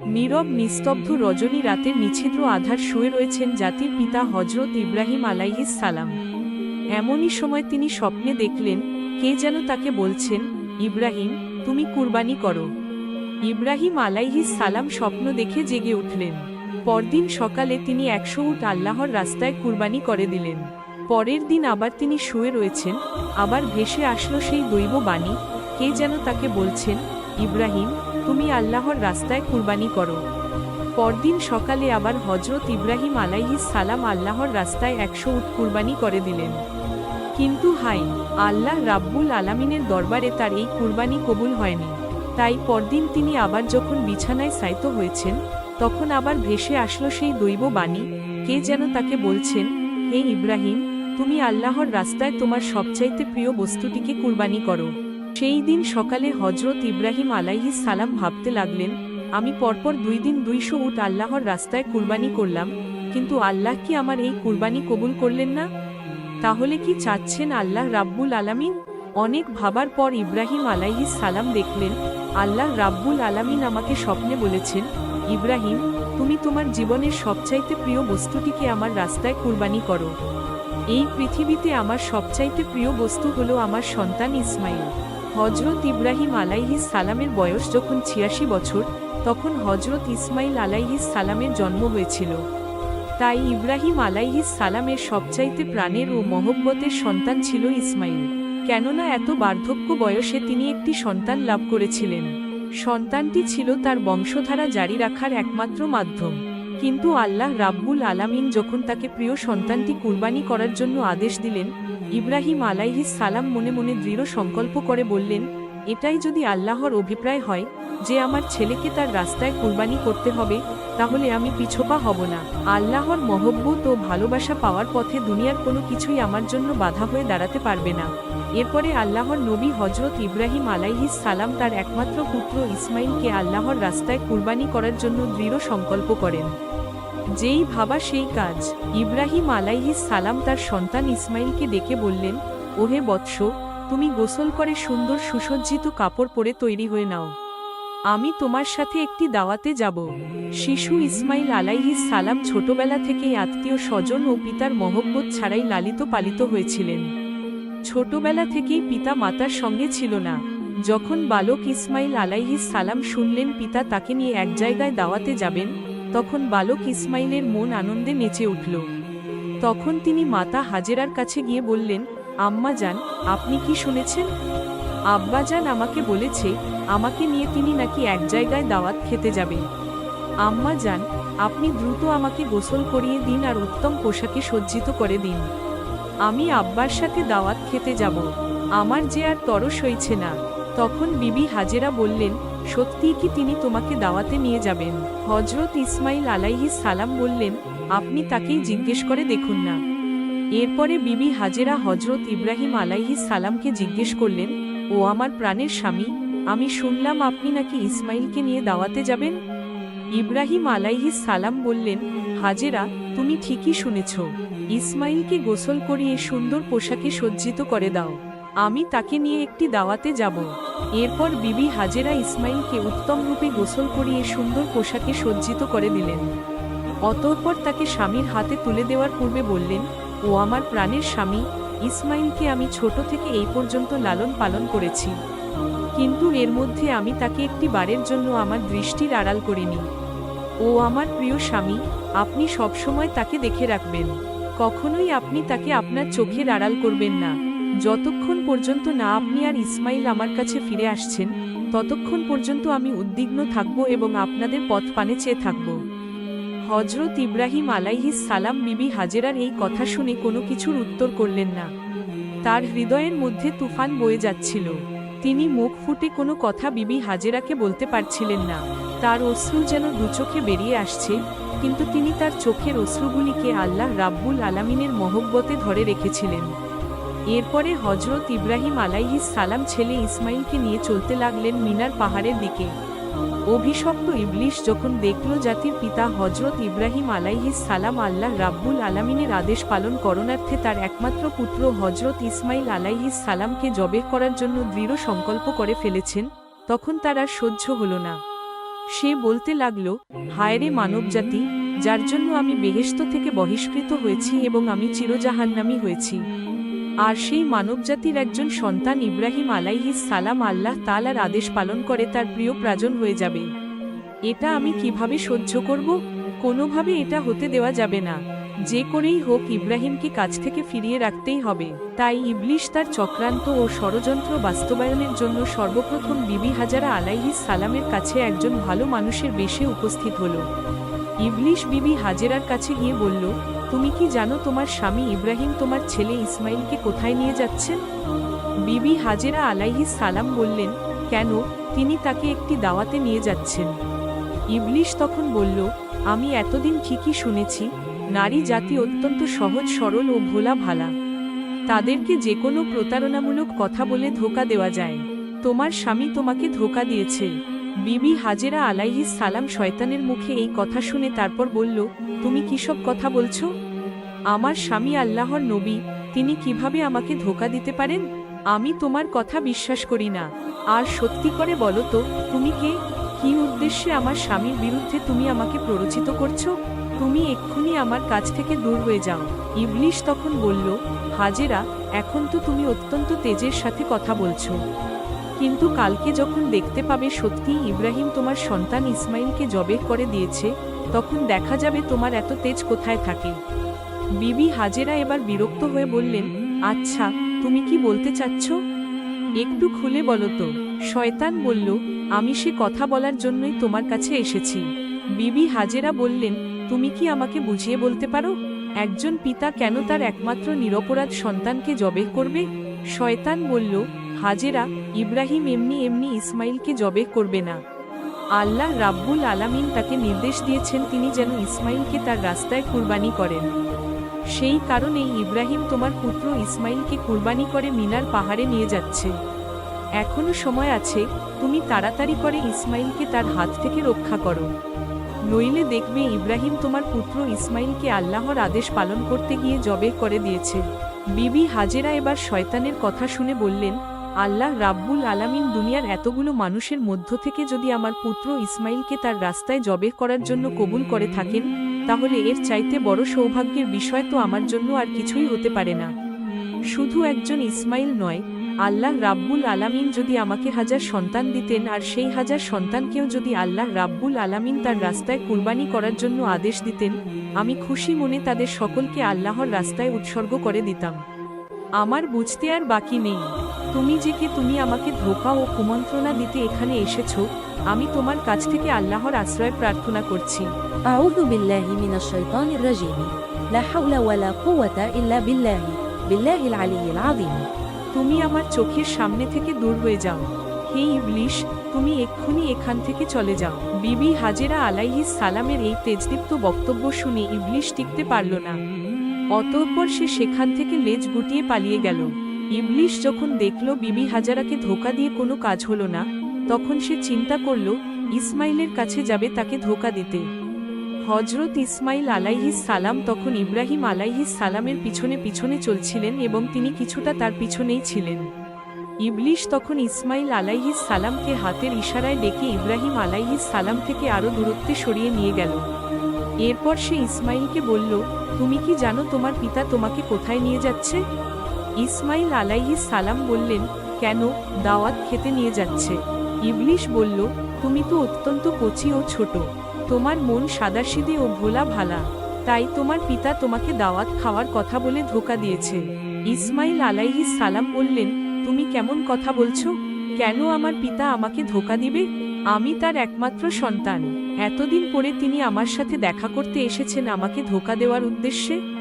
নীরব, নিস্তব্ধ রজনী রাতের নিছিদ্র আধার শুয়ে রয়েছেন জাতির পিতা হজরত ইব্রাহিম আলাইহিস সালাম। এমনই সময় তিনি স্বপ্নে দেখলেন, কে যেন তাকে বলছেন, ইব্রাহিম, তুমি কুরবানি করো। ইব্রাহিম আলাইহিস সালাম স্বপ্ন দেখে জেগে উঠলেন। পরদিন সকালে তিনি একশো উট আল্লাহর রাস্তায় কুরবানি করে দিলেন। পরের দিন আবার তিনি শুয়ে রয়েছেন, আবার ভেসে আসলো সেই দৈব বাণী, কে যেন তাকে বলছেন, ইব্রাহিম তুমি আল্লাহর রাস্তায় কুরবানি করো। পরদিন সকালে আবার হজরত ইব্রাহিম আলাইহিস সালাম আল্লাহর রাস্তায় একশো উট কুরবানি করে দিলেন। কিন্তু হাই আল্লাহ রাব্বুল আলামিনের দরবারে তার এই কুরবানি কবুল হয়নি। তাই পরদিন তিনি আবার যখন বিছানায় সাইত হয়েছেন, তখন আবার ভেসে আসলো সেই দৈব বাণী, কে যেন তাকে বলছেন, হে ইব্রাহিম, তুমি আল্লাহর রাস্তায় তোমার সবচাইতে প্রিয় বস্তুটিকে কুরবানি করো। সেই দিন সকালে হজরত ইব্রাহিম আলাইহিস সালাম ভাবতে লাগলেন, আমি পরপর দুই দিন দুইশো উট আল্লাহর রাস্তায় কুরবানি করলাম, কিন্তু আল্লাহ কি আমার এই কুরবানি কবুল করলেন না? তাহলে কি চাচ্ছেন আল্লাহ রাব্বুল আলামিন? অনেক ভাবার পর ইব্রাহিম আলাইহিস সালাম দেখলেন, আল্লাহ রাব্বুল আলামিন আমাকে স্বপ্নে বলেছেন, ইব্রাহিম, তুমি তোমার জীবনের সবচাইতে প্রিয় বস্তুটিকে আমার রাস্তায় কুরবানি করো। এই পৃথিবীতে আমার সবচাইতে প্রিয় বস্তু হলো আমার সন্তান ইসমাইল। হজরত ইব্রাহিম আলাইহিস সালামের বয়স যখন ছিয়াশি বছর, তখন হজরত ইসমাইল আলাইহিস সালামের জন্ম হয়েছিল। তাই ইব্রাহিম আলাইহিস সালামের সবচাইতে প্রাণের ও মহব্বতের সন্তান ছিল ইসমাইল কেননা এত বার্ধক্য বয়সে তিনি একটি সন্তান লাভ করেছিলেন। সন্তানটি ছিল তার বংশধারা জারি রাখার একমাত্র মাধ্যম। কিন্তু আল্লাহ রাব্বুল আলামিন যখন তাকে প্রিয় সন্তানটি কুরবানি করার জন্য আদেশ দিলেন, ইব্রাহিম আলাইহিস সালাম মনে মনে দৃঢ় সংকল্প করে বললেন এটাই যদি আল্লাহর অভিপ্রায় হয়, যে আমার ছেলেকে তার রাস্তায় কুরবানি করতে হবে, তাহলে আমি পিছোপা হব না। আল্লাহর মহব্বত ও ভালোবাসা পাওয়ার পথে দুনিয়ার কোনো কিছুই আমার জন্য বাধা হয়ে দাঁড়াতে পারবে না। এরপরে আল্লাহর নবী হজরত ইব্রাহিম আলাইহিস সালাম তার একমাত্র পুত্র ইসমাইলকে আল্লাহর রাস্তায় কুরবানি করার জন্য দৃঢ় সংকল্প করেন। যেই ভাবা সেই কাজ। ইব্রাহিম আলাইহিস সালাম তার সন্তান ইসমাইলকে ডেকে বললেন, ওহে বৎস তুমি গোসল করে সুন্দর সুসজ্জিত কাপড় পরে তৈরি হয়ে নাও। আমি তোমার সাথে একটি দাওয়াতে যাব। শিশু ইসমাইল আলাইহিস সালাম ছোটবেলা থেকেই আত্মীয় স্বজন ও পিতার মহব্বত ছাড়াই লালিত পালিত হয়েছিলেন। ছোটবেলা থেকেই পিতা মাতার সঙ্গে ছিল না। যখন বালক ইসমাইল আলাইহিস সালাম শুনলেন পিতা তাকে নিয়ে এক জায়গায় দাওয়াতে যাবেন, তখন বালক ইসমাইলের মন আনন্দে নেচে উঠল। তখন তিনি মাতা হাজেরার কাছে গিয়ে বললেন আম্মা যান, আপনি কি শুনেছেন? আব্বাজান আমাকে বলেছে, আমাকে নিয়ে তিনি নাকি এক জায়গায় দাওয়াত খেতে যাবেন। আম্মা যান, আপনি দ্রুত আমাকে গোসল করিয়ে দিন আর উত্তম পোশাকে সজ্জিত করে দিন। আমি আব্বার সাথে দাওয়াত খেতে যাব। আমার যে আর তরস হইছে না। তখন বিবি হাজেরা বললেন, সত্যিই কি তিনি তোমাকে দাওয়াতে নিয়ে যাবেন? হজরত ইসমাইল আলাইহিস সালাম বললেন, আপনি তাকেই জিজ্ঞেস করে দেখুন না। এরপরে বিবি হাজেরা হজরত ইব্রাহিম আলাইহি সালামকে জিজ্ঞেস করলেন, ও আমার প্রাণের স্বামী, আমি শুনলাম আপনি নাকি ইসমাইলকে নিয়ে দাওয়াতে যাবেন? ইব্রাহিম আলাইহি সালাম বললেন, হাজেরা, তুমি ঠিকই শুনেছ। ইসমাইলকে গোসল করিয়ে সুন্দর পোশাকে সজ্জিত করে দাও। আমি তাকে নিয়ে একটি দাওয়াতে যাব। এরপর বিবি হাজেরা ইসমাইলকে উত্তম রূপে গোসল করিয়ে সুন্দর পোশাকে সজ্জিত করে দিলেন। অতঃপর তাকে স্বামীর হাতে তুলে দেওয়ার পূর্বে বললেন ও আমার প্রাণের স্বামী ইসমাইলকে আমি ছোট থেকে এই পর্যন্ত লালন পালন করেছি। কিন্তু এর মধ্যে আমি তাকে একটি বারের জন্য আমার দৃষ্টির আড়াল করিনি। ও আমার প্রিয় স্বামী, আপনি সবসময় তাকে দেখে রাখবেন। কখনোই আপনি তাকে আপনার চোখের আড়াল করবেন না। যতক্ষণ পর্যন্ত না আপনি আর ইসমাইল আমার কাছে ফিরে আসছেন, ততক্ষণ পর্যন্ত আমি উদ্বিগ্ন থাকব এবং আপনাদের পথ পানে চেয়ে থাকব। হজরত ইব্রাহিম আলাইহিস সালাম বিবি হাজেরার এই কথা শুনে কোনো কিছুর উত্তর করলেন না। তার হৃদয়ের মধ্যে তুফান বয়ে যাচ্ছিল। তিনি মুখ ফুটে কোনো কথা বিবি হাজেরাকে বলতে পারছিলেন না। তার অশ্রু যেন দুচোখে বেরিয়ে আসছে, কিন্তু তিনি তার চোখের অশ্রুগুলিকে আল্লাহ রাব্বুল আলামিনের মহব্বতে ধরে রেখেছিলেন। এরপরে হজরত ইব্রাহিম আলাইহিস সালাম ছেলে ইসমাইলকে নিয়ে চলতে লাগলেন মিনার পাহাড়ের দিকে। অভিশপ্ত ইবলিশ যখন দেখল জাতির পিতা হজরত ইব্রাহিম আলাইহিস সালাম আল্লাহ রাব্বুল আলামিনের আদেশ পালন করণার্থে তার একমাত্র পুত্র হজরত ইসমাইল আলাইহিস সালামকে জবে করার জন্য দৃঢ় সংকল্প করে ফেলেছেন, তখন তার আর সহ্য হল না। সে বলতে লাগল, হায়রে মানবজাতি, যার জন্য আমি বেহেস্ত থেকে বহিষ্কৃত হয়েছি এবং আমি চিরজাহান্নামী হয়েছি আর সেই মানবজাতির একজন সন্তান ইব্রাহিম আলাইহিস সালাম আল্লাহ তালার আদেশ পালন করে তার প্রিয় প্রাজন হয়ে যাবে। এটা আমি কীভাবে সহ্য করব? কোনোভাবে এটা হতে দেওয়া যাবে না। যে করেই হোক ইব্রাহিমকে কাছ থেকে ফিরিয়ে রাখতেই হবে। তাই ইবলিশ তার চক্রান্ত ও ষড়যন্ত্র বাস্তবায়নের জন্য সর্বপ্রথম বিবি হাজারা আলাইহিস সালামের কাছে একজন ভালো মানুষের বেশে উপস্থিত হলো। ইবলিশ বিবি হাজেরার কাছে গিয়ে বলল তুমি কি জানো তোমার স্বামী ইব্রাহিম তোমার ছেলে ইসমাইলকে কোথায় নিয়ে যাচ্ছেন? বিবি হাজেরা আলাইহি সালাম বললেন, কেন? তিনি তাকে একটি দাওয়াতে নিয়ে যাচ্ছেন। ইবলিশ তখন বলল, আমি এতদিন ঠিকই শুনেছি, নারী জাতি অত্যন্ত সহজ, সরল ও ভোলা ভালা। তাদেরকে যে কোনো প্রতারণামূলক কথা বলে ধোকা দেওয়া যায়। তোমার স্বামী তোমাকে ধোকা দিয়েছে। বিবি হাজেরা আলাইহিস সালাম শয়তানের মুখে এই কথা শুনে তারপর বলল, তুমি কিসব কথা বলছো? আমার স্বামী আল্লাহর নবী, তিনি কীভাবে আমাকে ধোকা দিতে পারেন? আমি তোমার কথা বিশ্বাস করি না। আর সত্যি করে বলো তো, তুমি কে? কি উদ্দেশ্যে আমার স্বামীর বিরুদ্ধে তুমি আমাকে প্ররোচিত করছ? তুমি এক্ষুনি আমার কাছ থেকে দূর হয়ে যাও। ইবলিশ তখন বলল, হাজেরা, এখন তো তুমি অত্যন্ত তেজের সাথে কথা বলছো। কিন্তু কালকে যখন দেখতে পাবে সত্যিই ইব্রাহিম তোমার সন্তান ইসমাইলকে জবে করে দিয়েছে, তখন দেখা যাবে তোমার এত তেজ কোথায় থাকে। বিবি হাজেরা এবার বিরক্ত হয়ে বললেন আচ্ছা তুমি কি বলতে চাচ্ছ? একটু খুলে বলো তো। শয়তান বলল, আমি সে কথা বলার জন্যই তোমার কাছে এসেছি। বিবি হাজেরা বললেন, তুমি কি আমাকে বুঝিয়ে বলতে পারো? একজন পিতা কেন তার একমাত্র নিরপরাধ সন্তানকে জবে করবে? শয়তান বলল হাজেরা ইব্রাহিম এমনি এমনি ইসমাইলকে জবে করবে না। আল্লাহ রাব্বুল আলামিন তাকে নির্দেশ দিয়েছেন তিনি যেন ইসমাইলকে তার রাস্তায় কুরবানি করেন। সেই কারণেই ইব্রাহিম তোমার পুত্র ইসমাইলকে কুরবানি করে মিনার পাহাড়ে নিয়ে যাচ্ছে। এখনও সময় আছে, তুমি তাড়াতাড়ি করে ইসমাইলকে তার হাত থেকে রক্ষা করো। নইলে দেখবে ইব্রাহিম তোমার পুত্র ইসমাইলকে আল্লাহর আদেশ পালন করতে গিয়ে জবে করে দিয়েছে। বিবি হাজেরা এবার শয়তানের কথা শুনে বললেন আল্লাহ রাব্বুল আলামিন দুনিয়ার এতগুলো মানুষের মধ্য থেকে যদি আমার পুত্র ইসমাইলকে তার রাস্তায় জবে করার জন্য কবুল করে থাকেন, তাহলে এর চাইতে বড় সৌভাগ্যের বিষয় তো আমার জন্য আর কিছুই হতে পারে না। শুধু একজন ইসমাইল নয়, আল্লাহ রাব্বুল আলামিন যদি আমাকে হাজার সন্তান দিতেন আর সেই হাজার সন্তানকেও যদি আল্লাহ রাব্বুল আলামিন তার রাস্তায় কুরবানি করার জন্য আদেশ দিতেন, আমি খুশি মনে তাদের সকলকে আল্লাহর রাস্তায় উৎসর্গ করে দিতাম। আমার বুঝতে আর বাকি নেই। তুমি যে কে তুমি আমাকে ধোকা ও কুমন্ত্রণা দিতে এখানে এসেছ আমি তোমার কাছ থেকে আল্লাহর আশ্রয় প্রার্থনা করছি। আউযু বিল্লাহি মিনাশ শাইতানির রাজিম। লা হাওলা ওয়ালা কুওয়াতা ইল্লা বিল্লাহি বিল্লাহিল আলিয়্যিল আযীম। তুমি আমার চোখের সামনে থেকে দূর হয়ে যাও। হে ইবলিশ তুমি এক্ষুনি এখান থেকে চলে যাও। বিবি হাজেরা আলাইহিস সালামের এই তেজদীপ্ত বক্তব্য শুনে ইবলিশ টিকতে পারল না। অতঃপর সে সেখান থেকে লেজ গুটিয়ে পালিয়ে গেল। ইবলিশ যখন দেখল বিবি হাজারাকে ধোকা দিয়ে কোনো কাজ হলো না, তখন সে চিন্তা করল, ইসমাইলের কাছে যাবে তাকে ধোকা দিতে। হজরত ইসমাইল আলাইহিস সালাম তখন ইব্রাহিম আলাইহিস সালামের পিছনে পিছনে চলছিলেন এবং তিনি কিছুটা তার পিছনেই ছিলেন। ইবলিশ তখন ইসমাইল আলাইহিস সালামকে হাতের ইশারায় ডেকে ইব্রাহিম আলাইহিস সালাম থেকে আরও দূরত্বে সরিয়ে নিয়ে গেল। এরপর সে ইসমাইলকে বলল, তুমি কি জানো তোমার পিতা তোমাকে কোথায় নিয়ে যাচ্ছে? ইসমাইল আলাইহিস সালাম বললেন, কেন দাওয়াত খেতে নিয়ে যাচ্ছে? ইবলিশ বলল, তুমি তো অত্যন্ত কচি ও ছোট। তোমার মন সাদাসিদে ও ভোলা ভালা। তাই তোমার পিতা তোমাকে দাওয়াত খাওয়ার কথা বলে ধোকা দিয়েছে। ইসমাইল আলাইহি সালাম বললেন, তুমি কেমন কথা বলছো? কেন আমার পিতা আমাকে ধোকা দিবে? আমি তার একমাত্র সন্তান। এতদিন পরে তিনি আমার সাথে দেখা করতে এসেছেন আমাকে ধোকা দেওয়ার উদ্দেশ্যে?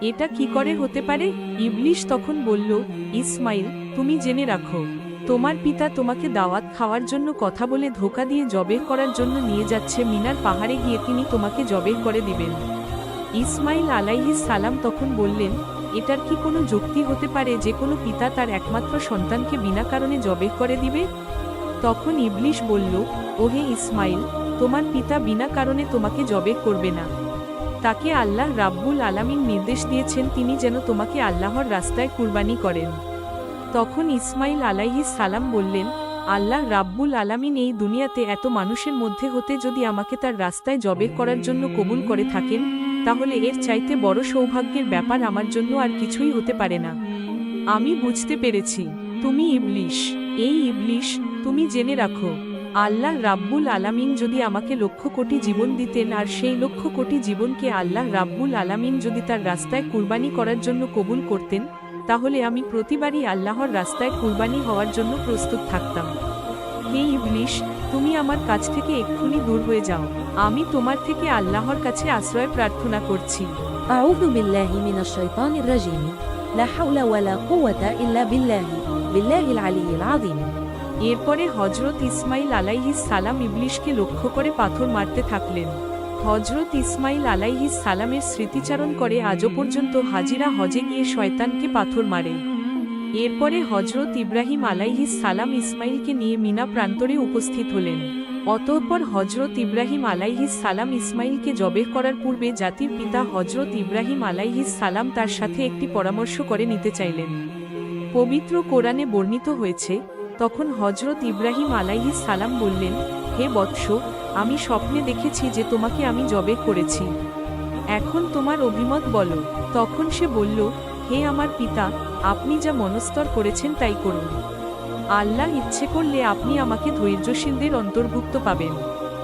এটা কি করে হতে পারে? ইবলিশ তখন বলল, ইসমাইল, তুমি জেনে রাখো, তোমার পিতা তোমাকে দাওয়াত খাওয়ার জন্য কথা বলে ধোকা দিয়ে জবের করার জন্য নিয়ে যাচ্ছে মিনার পাহাড়ে গিয়ে তিনি তোমাকে জবের করে দিবেন। ইসমাইল আলাইহিস সালাম তখন বললেন, এটার কি কোনো যুক্তি হতে পারে যে কোনো পিতা তার একমাত্র সন্তানকে বিনা কারণে জবে করে দিবে? তখন ইবলিশ বলল, ওহে ইসমাইল, তোমার পিতা বিনা কারণে তোমাকে জবে করবে না। তাকে আল্লাহ রাব্বুল আলামিন নির্দেশ দিয়েছেন তিনি যেন তোমাকে আল্লাহর রাস্তায় কুরবানি করেন। তখন ইসমাইল আলাইহিস সালাম বললেন, আল্লাহ রাব্বুল আলামিন এই দুনিয়াতে এত মানুষের মধ্যে হতে যদি আমাকে তার রাস্তায় জবে করার জন্য কবুল করে থাকেন, তাহলে এর চাইতে বড় সৌভাগ্যের ব্যাপার আমার জন্য আর কিছুই হতে পারে না। আমি বুঝতে পেরেছি, তুমি ইবলিশ, এই ইবলিশ, তুমি জেনে রাখো। আল্লাহ রাব্বুল আলামিন যদি আমাকে লক্ষ কোটি জীবন দিতেন আর সেই লক্ষ কোটি জীবনকে আল্লাহ রাব্বুল আলামিন যদি তার রাস্তায় কুরবানি করার জন্য কবুল করতেন তাহলে আমি প্রতিবারই আল্লাহর রাস্তায় কুরবানি হওয়ার জন্য প্রস্তুত থাকতাম হে ইবলিশ তুমি আমার কাছ থেকে এক্ষুনি দূর হয়ে যাও আমি তোমার থেকে আল্লাহর কাছে আশ্রয় প্রার্থনা করছি أعوذ بالله من الشيطان الرجيم لا حول ولا قوة إلا بالله بالله العلي العظيم এরপরে হজরত ইসমাইল আলাইহিস সালাম ইবলিশকে লক্ষ্য করে পাথর মারতে থাকলেন। হজরত ইসমাইল আলাইহিস সালামের স্মৃতিচারণ করে আজও পর্যন্ত হাজিরা হজে গিয়ে শয়তানকে পাথর মারে। এরপরে হজরত ইব্রাহিম আলাইহিস সালাম ইসমাইলকে নিয়ে মিনা প্রান্তরে উপস্থিত হলেন। অতঃপর হজরত ইব্রাহিম আলাইহিস সালাম ইসমাইলকে জবেহ করার পূর্বে জাতির পিতা হজরত ইব্রাহিম আলাইহিস সালাম তার সাথে একটি পরামর্শ করে নিতে চাইলেন। পবিত্র কোরআনে বর্ণিত হয়েছে তখন হজরত ইব্রাহিম আলাইহিস সালাম বললেন, হে বৎস, আমি স্বপ্নে দেখেছি যে তোমাকে আমি জবে করেছি। এখন তোমার অভিমত বলো। তখন সে বলল, হে আমার পিতা, আপনি যা মনস্তর করেছেন তাই করুন। আল্লাহ ইচ্ছে করলে আপনি আমাকে ধৈর্যশীলদের অন্তর্ভুক্ত পাবেন।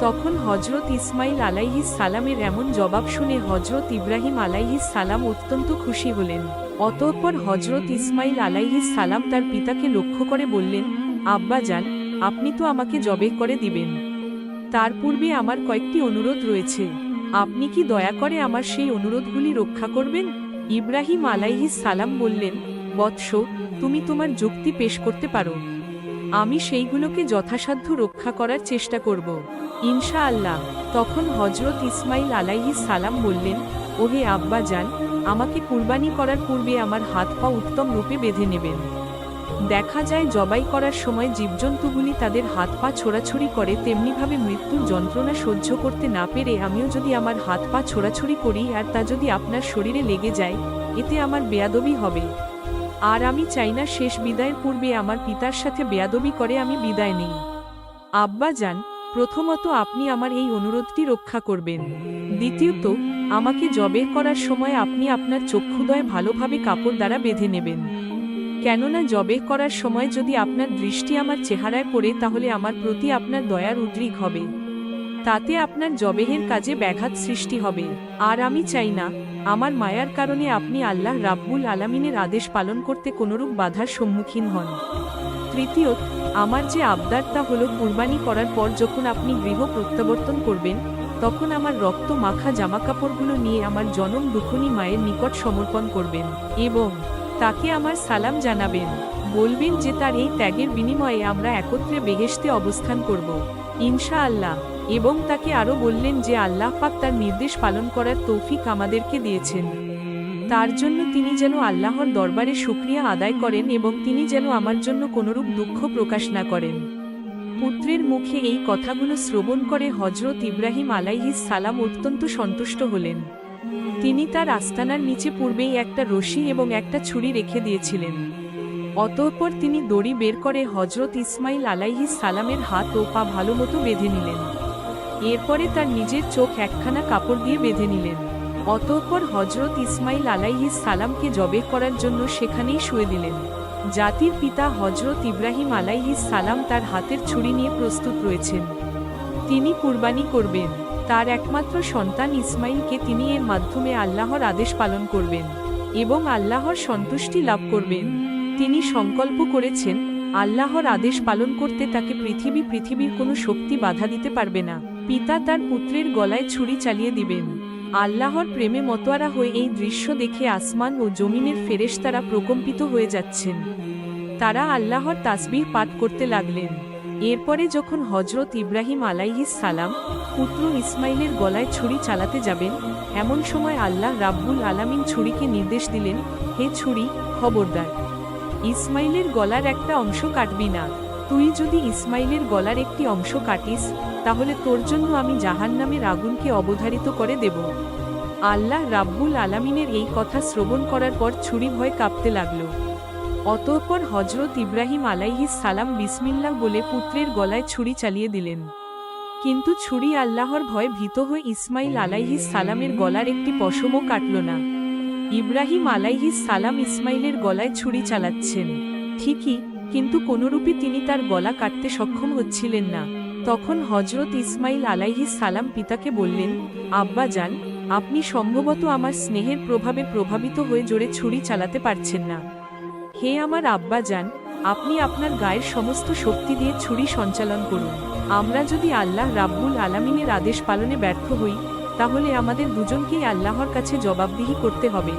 তখন হজরত ইসমাইল আলাইহিস সালামের এমন জবাব শুনে হজরত ইব্রাহিম আলাইহিস সালাম অত্যন্ত খুশি হলেন। অতঃপর হজরত ইসমাইল আলাইহিস সালাম তার পিতাকে লক্ষ্য করে বললেন আব্বা যান আপনি তো আমাকে জবে করে দিবেন। তার পূর্বে আমার কয়েকটি অনুরোধ রয়েছে। আপনি কি দয়া করে আমার সেই অনুরোধগুলি রক্ষা করবেন? ইব্রাহিম আলাইহিস সালাম বললেন, বৎস, তুমি তোমার যুক্তি পেশ করতে পারো। আমি সেইগুলোকে যথাসাধ্য রক্ষা করার চেষ্টা করব। ইনশা আল্লাহ তখন হজরত ইসমাইল আলাইহিস সালাম বললেন, ওহে আব্বা যান আমাকে কুরবানি করার পূর্বে আমার হাত পা উত্তম রূপে বেঁধে নেবেন। দেখা যায় জবাই করার সময় জীবজন্তুগুলি তাদের হাত পা ছোড়াছুড়ি করে, তেমনিভাবে মৃত্যুর যন্ত্রণা সহ্য করতে না পেরে আমিও যদি আমার হাত পা ছোড়াছুড়ি করি আর তা যদি আপনার শরীরে লেগে যায়, এতে আমার বেয়াদবি হবে। আর আমি চাই না শেষ বিদায়ের পূর্বে আমার পিতার সাথে বেয়াদবি করে আমি বিদায় নেই। আব্বা যান, প্রথমত আপনি আমার এই অনুরোধটি রক্ষা করবেন। দ্বিতীয়ত, আমাকে জবের করার সময় আপনি আপনার চক্ষুদয় ভালোভাবে কাপড় দ্বারা বেঁধে নেবেন। কেননা জবে করার সময় যদি আপনার দৃষ্টি আমার চেহারায় পড়ে, তাহলে আমার প্রতি আপনার দয়ার উদ্রিক হবে। তাতে আপনার জবেহের কাজে ব্যাঘাত সৃষ্টি হবে। আর আমি চাই না, আমার মায়ার কারণে আপনি আল্লাহ রাব্বুল আলামিনের আদেশ পালন করতে কোনোরূপ বাধার সম্মুখীন হন। তৃতীয়ত, আমার যে আবদার তা হল কুরবানি করার পর যখন আপনি গৃহ প্রত্যাবর্তন করবেন, তখন আমার রক্ত, মাখা, জামাকাপড়গুলো নিয়ে আমার জনম দুখনি মায়ের নিকট সমর্পণ করবেন এবং তাকে আমার সালাম জানাবেন। বলবেন যে তার এই ত্যাগের বিনিময়ে আমরা একত্রে বেহেশতে অবস্থান করব। ইনশা আল্লাহ এবং তাকে আরও বললেন যে আল্লাহ পাক তার নির্দেশ পালন করার তৌফিক আমাদেরকে দিয়েছেন। তার জন্য তিনি যেন আল্লাহর দরবারে শুক্রিয়া আদায় করেন এবং তিনি যেন আমার জন্য কোনরূপ দুঃখ প্রকাশ না করেন। পুত্রের মুখে এই কথাগুলো শ্রবণ করে হজরত ইব্রাহিম আলাইহিস সালাম অত্যন্ত সন্তুষ্ট হলেন। তিনি তার আস্তানার নিচে পূর্বেই একটা রশি এবং একটা ছুরি রেখে দিয়েছিলেন। অতঃপর তিনি দড়ি বের করে হজরত ইসমাইল আলাইহিস সালামের হাত ও পা ভালো মতো বেঁধে নিলেন। এরপরে তার নিজের চোখ একখানা কাপড় দিয়ে বেঁধে নিলেন। অতঃপর হজরত ইসমাইল আলাইহিস সালামকে জবে করার জন্য সেখানেই শুয়ে দিলেন। জাতির পিতা হজরত ইব্রাহিম আলাইহিস সালাম তার হাতের ছুরি নিয়ে প্রস্তুত রয়েছেন। তিনি কুরবানি করবেন। তার একমাত্র সন্তান ইসমাইলকে তিনি এর মাধ্যমে আল্লাহর আদেশ পালন করবেন এবং আল্লাহর সন্তুষ্টি লাভ করবেন। তিনি সংকল্প করেছেন, আল্লাহর আদেশ পালন করতে তাকে পৃথিবী পৃথিবীর কোনো শক্তি বাধা দিতে পারবে না। পিতা তার পুত্রের গলায় ছুরি চালিয়ে দিবেন। আল্লাহর প্রেমে মতোয়ারা হয়ে এই দৃশ্য দেখে আসমান ও জমিনের ফেরেশতারা প্রকম্পিত হয়ে যাচ্ছেন। তারা আল্লাহর তাসবিহ পাঠ করতে লাগলেন। এরপরে যখন হজরত ইব্রাহিম আলাইহিস সালাম পুত্র ইসমাইলের গলায় ছুরি চালাতে যাবেন, এমন সময় আল্লাহ রাব্বুল আলামিন ছুরিকে নির্দেশ দিলেন, হে ছুরি, খবরদার ইসমাইলের গলার একটা অংশ কাটবি না। তুই যদি ইসমাইলের গলার একটি অংশ কাটিস, তাহলে তোর জন্য আমি জাহান্নামের আগুনকে অবধারিত করে দেব। আল্লাহ রাব্বুল আলামিনের এই কথা শ্রবণ করার পর ছুরি ভয় কাঁপতে লাগল। অতঃপর হজরত ইব্রাহিম আলাইহিস সালাম বিসমিল্লাহ বলে পুত্রের গলায় ছুরি চালিয়ে দিলেন। কিন্তু ছুরি আল্লাহর ভয়ে ভীত হয়ে ইসমাইল আলাইহিস সালামের গলার একটি পশমও কাটল না। ইব্রাহিম আলাইহিস সালাম ইসমাইলের গলায় ছুরি চালাচ্ছেন। ঠিকই, কিন্তু কোনরূপে তিনি তার গলা কাটতে সক্ষম হচ্ছিলেন না। তখন হজরত ইসমাইল আলাইহিস সালাম পিতাকে বললেন, আব্বা যান আপনি সম্ভবত আমার স্নেহের প্রভাবে প্রভাবিত হয়ে জোরে ছুরি চালাতে পারছেন না। হে আমার আব্বা যান আপনি আপনার গায়ের সমস্ত শক্তি দিয়ে ছুরি সঞ্চালন করুন। আমরা যদি আল্লাহ রাব্বুল আলামিনের আদেশ পালনে ব্যর্থ হই, তাহলে আমাদের দুজনকেই আল্লাহর কাছে জবাবদিহি করতে হবে।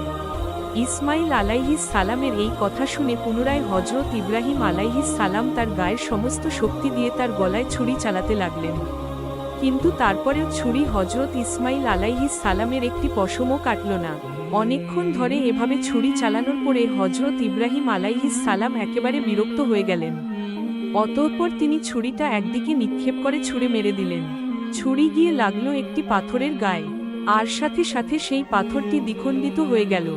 ইসমাইল আলাইহিস সালামের এই কথা শুনে পুনরায় হজরত ইব্রাহিম আলাইহিস সালাম তার গায়ের সমস্ত শক্তি দিয়ে তার গলায় ছুরি চালাতে লাগলেন। কিন্তু তারপরেও ছুরি হজরত ইসমাইল আলাইহিস সালামের একটি পশমও কাটল না। অনেকক্ষণ ধরে এভাবে ছুরি চালানোর পরে হজরত ইব্রাহিম আলাইহিস সালাম একেবারে বিরক্ত হয়ে গেলেন। অতঃপর তিনি ছুরিটা একদিকে নিক্ষেপ করে ছুঁড়ে মেরে দিলেন। ছুরি গিয়ে লাগল একটি পাথরের গায়ে। আর সাথে সাথে সেই পাথরটি দ্বিখণ্ডিত হয়ে গেল।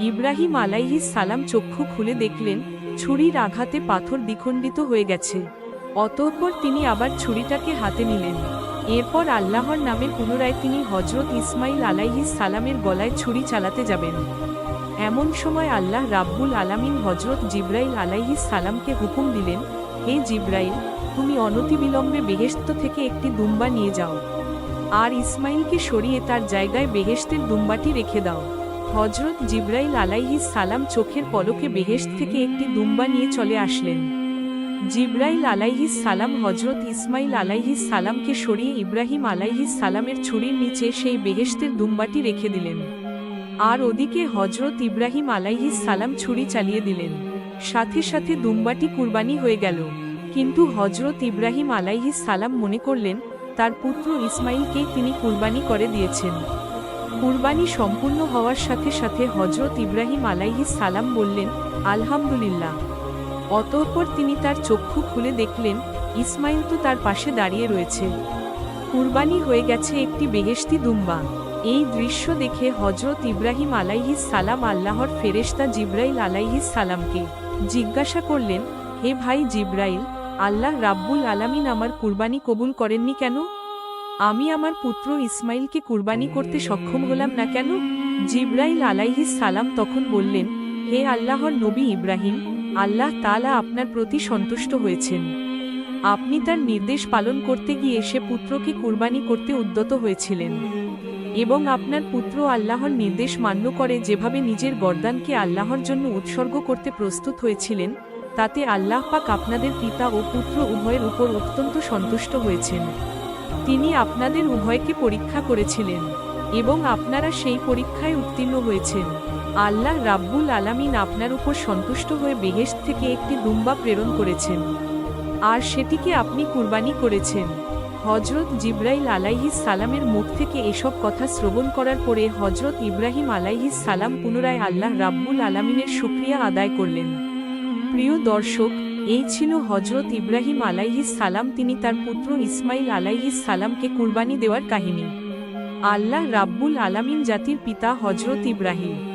ইব্রাহিম আলাইহিস সালাম চক্ষু খুলে দেখলেন, ছুরির আঘাতে পাথর দ্বিখণ্ডিত হয়ে গেছে। অতঃপর তিনি আবার ছুরিটাকে হাতে নিলেন। এরপর আল্লাহর নামে পুনরায় তিনি হজরত ইসমাইল আলাইহিস সালামের গলায় ছুরি চালাতে যাবেন। এমন সময় আল্লাহ রাব্বুল আলামিন হজরত জিব্রাইল আলাইহিস সালামকে হুকুম দিলেন, হে জিব্রাইল, তুমি অনতিবিলম্বে বেহেশত থেকে একটি দুম্বা নিয়ে যাও। আর ইসমাইলকে সরিয়ে তার জায়গায় বেহেশতের দুম্বাটি রেখে দাও। হজরত জিব্রাইল আলাইহিস সালাম চোখের পলকে বেহেশত থেকে একটি দুম্বা নিয়ে চলে আসলেন। জিব্রাইল আলাইহিস সালাম হজরত ইসমাইল আলাইহিস সালামকে সরিয়ে ইব্রাহিম আলাইহিস সালামের ছুরির নিচে সেই বেহেশতের দুম্বাটি রেখে দিলেন। আর ওদিকে হজরত ইব্রাহিম আলাইহিস সালাম ছুরি চালিয়ে দিলেন। সাথে সাথে দুম্বাটি কুরবানি হয়ে গেল। কিন্তু হজরত ইব্রাহিম আলাইহিস সালাম মনে করলেন, তার পুত্র ইসমাইলকেই তিনি কুরবানি করে দিয়েছেন। কুরবানি সম্পূর্ণ হওয়ার সাথে সাথে হজরত ইব্রাহিম আলাইহিস সালাম বললেন, আলহামদুলিল্লাহ। অতঃপর তিনি তার চক্ষু খুলে দেখলেন, ইসমাইল তো তার পাশে দাঁড়িয়ে রয়েছে। কুরবানি হয়ে গেছে একটি বেহেশতি দুম্বা। এই দৃশ্য দেখে হজরত ইব্রাহিম আলাইহিস সালাম আল্লাহর ফেরেশতা জিব্রাইল আলাইহিস সালামকে জিজ্ঞাসা করলেন, হে ভাই জিব্রাইল, আল্লাহ রাব্বুল আলামিন আমার কুরবানি কবুল করেননি কেন? আমি আমার পুত্র ইসমাইলকে কুরবানি করতে সক্ষম হলাম না কেন? জিব্রাইল আলাইহিস সালাম তখন বললেন, হে আল্লাহর নবী ইব্রাহিম আল্লাহ তালা আপনার প্রতি সন্তুষ্ট হয়েছেন। আপনি তার নির্দেশ পালন করতে গিয়ে সে পুত্রকে কুরবানি করতে উদ্যত হয়েছিলেন এবং আপনার পুত্র আল্লাহর নির্দেশ মান্য করে যেভাবে নিজের গর্দানকে আল্লাহর জন্য উৎসর্গ করতে প্রস্তুত হয়েছিলেন, তাতে আল্লাহ পাক আপনাদের পিতা ও পুত্র উভয়ের উপর অত্যন্ত সন্তুষ্ট হয়েছেন। তিনি আপনাদের উভয়কে পরীক্ষা করেছিলেন এবং আপনারা সেই পরীক্ষায় উত্তীর্ণ হয়েছেন। আল্লাহ রাব্বুল আলামিন আপনার উপর সন্তুষ্ট হয়ে বেহেশত থেকে একটি দুম্বা প্রেরণ করেছেন। আর সেটিকে আপনি কুরবানি করেছেন। হজরত জিব্রাইল আলাইহিস সালামের মুখ থেকে এসব কথা শ্রবণ করার পরে হজরত ইব্রাহিম আলাইহিস সালাম পুনরায় আল্লাহ রাব্বুল আলামিনের শুক্রিয়া আদায় করলেন। প্রিয় দর্শক, এই ছিল হজরত ইব্রাহিম আলাইহিস সালাম, তিনি তার পুত্র ইসমাইল আলাইহিস সালামকে কুরবানি দেওয়ার কাহিনী। আল্লাহ রাব্বুল আলামিন জাতির পিতা হজরত ইব্রাহিম।